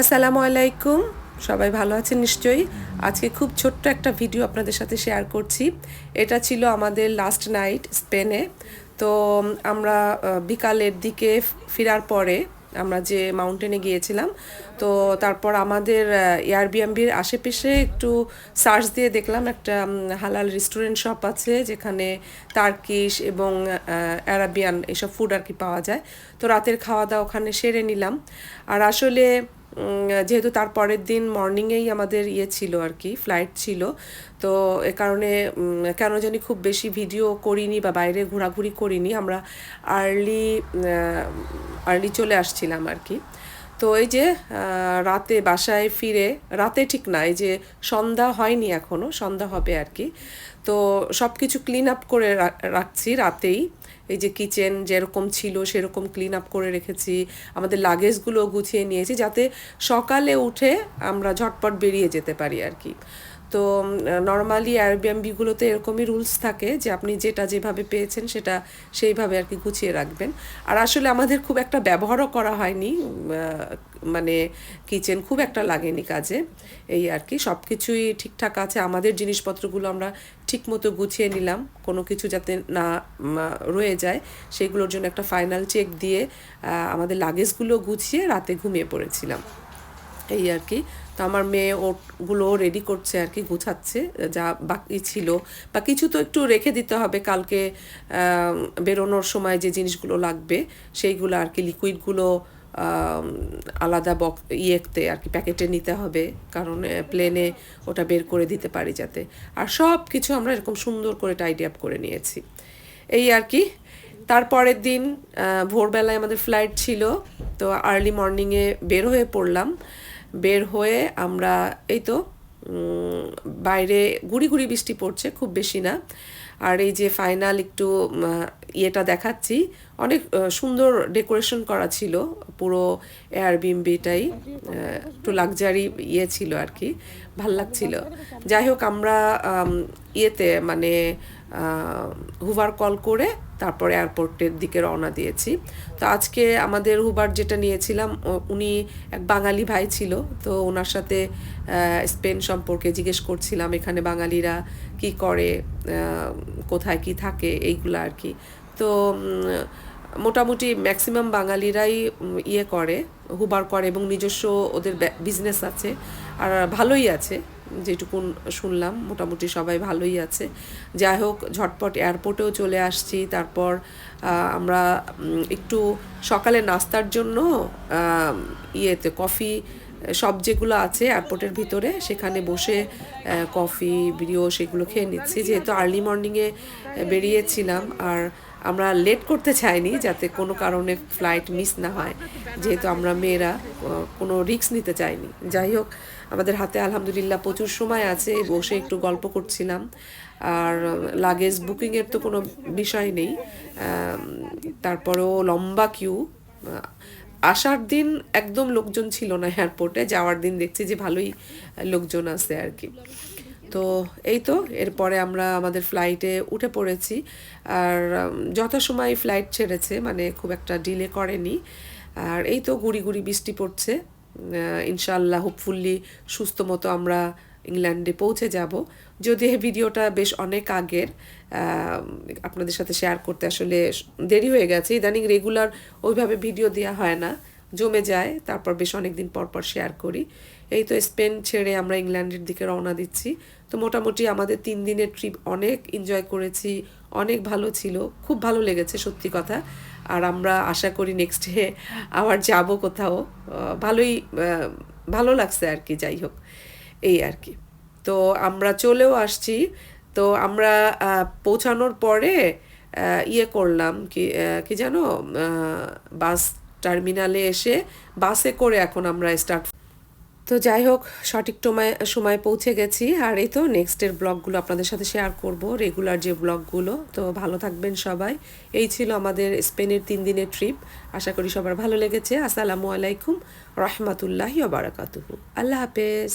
আসসালামু আলাইকুম। সবাই ভালো আছেন নিশ্চয়ই? আজকে খুব ছোট্ট একটা ভিডিও আপনাদের সাথে শেয়ার করছি। এটা ছিল আমাদের লাস্ট নাইট স্পেনে তো আমরা বিকালের দিকে ফেরার পরে আমরা যে মাউন্টেনে গিয়েছিলাম, তো তারপর আমাদের এয়ারবিএমবির আশেপাশে একটু সার্চ দিয়ে দেখলাম একটা হালাল রেস্টুরেন্ট শপ আছে, যেখানে তার্কিশ এবং অ্যারাবিয়ান এসব ফুড আর কি পাওয়া যায়। তো রাতের খাওয়া দাওয়া ওখানে সেরে নিলাম। আর আসলে যেহেতু তার পরের দিন মর্নিংয়েই আমাদের ইয়ে ছিল আর কি ফ্লাইট ছিল। তো এ কারণে কেন জানি খুব বেশি ভিডিও করিনি বা বাইরে ঘোরাঘুরি করিনি। আমরা আর্লি আর্লি চলে আসছিলাম আর কি। তো এই যে রাতে বাসায় ফিরে, রাতে ঠিক না, এই যে সন্ধ্যা হয়নি এখনও সন্ধ্যা হবে আর কি। তো সব কিছু ক্লিন আপ করে রাখছি রাতেই। এই যে কিচেন যেরকম ছিল, সেরকম ক্লিন আপ করে রেখেছি, আমাদের লাগেজগুলো গুছিয়ে নিয়েছি যাতে সকালে উঠে আমরা ঝটপট বেরিয়ে যেতে পারি আর কি। তো নর্মালি এয়ারবিএমবিগুলোতে এরকমই রুলস থাকে যে আপনি যেটা যেভাবে পেয়েছেন সেটা সেইভাবে আর কি গুছিয়ে রাখবেন। আর আসলে আমাদের খুব একটা ব্যবহারও করা হয়নি মানে কিচেন খুব একটা লাগেনি কাজে, এই আর কি। সব কিছুই ঠিকঠাক আছে, আমাদের জিনিসপত্রগুলো আমরা ঠিক মতো গুছিয়ে নিলাম, কোনো কিছু যাতে না রয়ে যায়, সেগুলোর জন্য একটা ফাইনাল চেক দিয়ে আমাদের লাগেজগুলো গুছিয়ে রাতে ঘুমিয়ে পড়েছিলাম। এই আর কি। তো আমার মেয়ে ওগুলো রেডি করছে আর কি, গুছাচ্ছে, যা বাকি ছিল। বা কিছু তো একটু রেখে দিতে হবে কালকে বেরোনোর সময় যে জিনিসগুলো লাগবে, সেইগুলো আর কি লিকুইডগুলো আলাদা বক ইয়েতে আর কি প্যাকেটে নিতে হবে। কারণ প্লেনে ওটা বের করে দিতে পারি যাতে। আর সব কিছু আমরা এরকম সুন্দর করে টাইডি আপ করে নিয়েছি। এই আর কি। তারপরের দিন ভোরবেলায় আমাদের ফ্লাইট ছিল। তো আর্লি মর্নিংয়ে বের হয়ে পড়লাম। বের হয়ে আমরা এই তো বাইরে গুড়ি গুড়ি বৃষ্টি পড়ছে, খুব বেশি না। আর এই যে ফাইনাল একটু ইয়েটা দেখাচ্ছি। অনেক সুন্দর ডেকোরেশন করা ছিল, পুরো এয়ার এয়ারবিএমবিটাই একটু লাক্সারি ইয়ে ছিল আর কি, ভালো লাগছিল। যাই হোক, আমরা ইয়েতে মানে হুভার কল করে তারপরে এয়ারপোর্টের দিকে রওনা দিয়েছি। তো আজকে আমাদের হুবার যেটা নিয়েছিলাম উনি এক বাঙালি ভাই ছিল, তো ওনার সাথে স্পেন সম্পর্কে জিজ্ঞেস করছিলাম, এখানে বাঙালিরা কি করে কোথায় কি থাকে, এইগুলো আর কি। তো মোটামুটি ম্যাক্সিমাম বাঙালিরাই ইয়ে করে হুবার করে এবং নিজস্ব ওদের বিজনেস আছে, আর ভালোই আছে। যেটুকুন শুনলাম, মোটামুটি সবাই ভালোই আছে। যাই হোক, ঝটপট এয়ারপোর্টেও চলে আসছি। তারপর আমরা একটু সকালে নাস্তার জন্য ইয়েতে কফি সব যেগুলো আছে এয়ারপোর্টের ভিতরে, সেখানে বসে কফি বিড়িও সেগুলো খেয়ে নিচ্ছি। যেহেতু আর্লি মর্নিংয়ে বেরিয়েছিলাম, আর আমরা লেট করতে চাইনি, যাতে কোনো কারণে ফ্লাইট মিস না হয়। যেহেতু আমরা মেয়েরা কোনো রিস্ক নিতে চাইনি। যাই হোক আমাদের হাতে আলহামদুলিল্লাহ প্রচুর সময় আছে, বসে একটু গল্প করছিলাম। আর লাগেজ বুকিংয়ের তো কোনো বিষয় নেই। তারপরেও লম্বা কিউ আসার দিন একদম লোকজন ছিল না এয়ারপোর্টে যাওয়ার দিন দেখছি যে ভালোই লোকজন আছে আর কি। তো এই তো, এরপরে আমরা আমাদের ফ্লাইটে উঠে পড়েছি। আর যথাসময় ফ্লাইট ছেড়েছে মানে খুব একটা ডিলে করেনি। আর এই তো গুড়ি গুড়ি বৃষ্টি পড়ছে। আহ, ইনশাআল্লাহ হোপফুল্লি সুস্থ মতো আমরা ইংল্যান্ডে পৌঁছে যাব। যদি এই ভিডিওটা বেশ অনেক আগের আপনাদের সাথে শেয়ার করতে আসলে দেরি হয়ে গেছে ইদানিং রেগুলার ওইভাবে ভিডিও দেওয়া হয় না। জমে যায়, তারপর বেশ অনেক দিন পর পর শেয়ার করি। এই তো স্পেন ছেড়ে আমরা ইংল্যান্ডের দিকে রওনা দিচ্ছি। তো মোটামুটি আমাদের তিন দিনের ট্রিপ অনেক এনজয় করেছি, অনেক ভালো ছিল, খুব ভালো লেগেছে সত্যি কথা। আর আমরা আশা করি নেক্সট ডে আবার যাব কোথাও। ভালোই ভালো লাগছে আর কি, যাই হোক, এই আর কি। তো আমরা চলেও আসছি। তো আমরা পৌঁছানোর পরে ইয়ে করলাম কি কি জানো বাস টার্মিনালে এসে বাসে করে এখন আমরা স্টার্ট তো যাই হোক, সঠিক সময় সময় পৌঁছে গেছি। আর এই তো নেক্সটের ব্লগগুলো আপনাদের সাথে শেয়ার করব রেগুলার যে ব্লগগুলো তো ভালো থাকবেন সবাই। এই ছিল আমাদের স্পেনের তিন দিনের ট্রিপ আশা করি সবার ভালো লেগেছে। আসসালামু আলাইকুম। রহমতুল্লাহি বারাকাতুহু। আল্লাহ হাফেজ।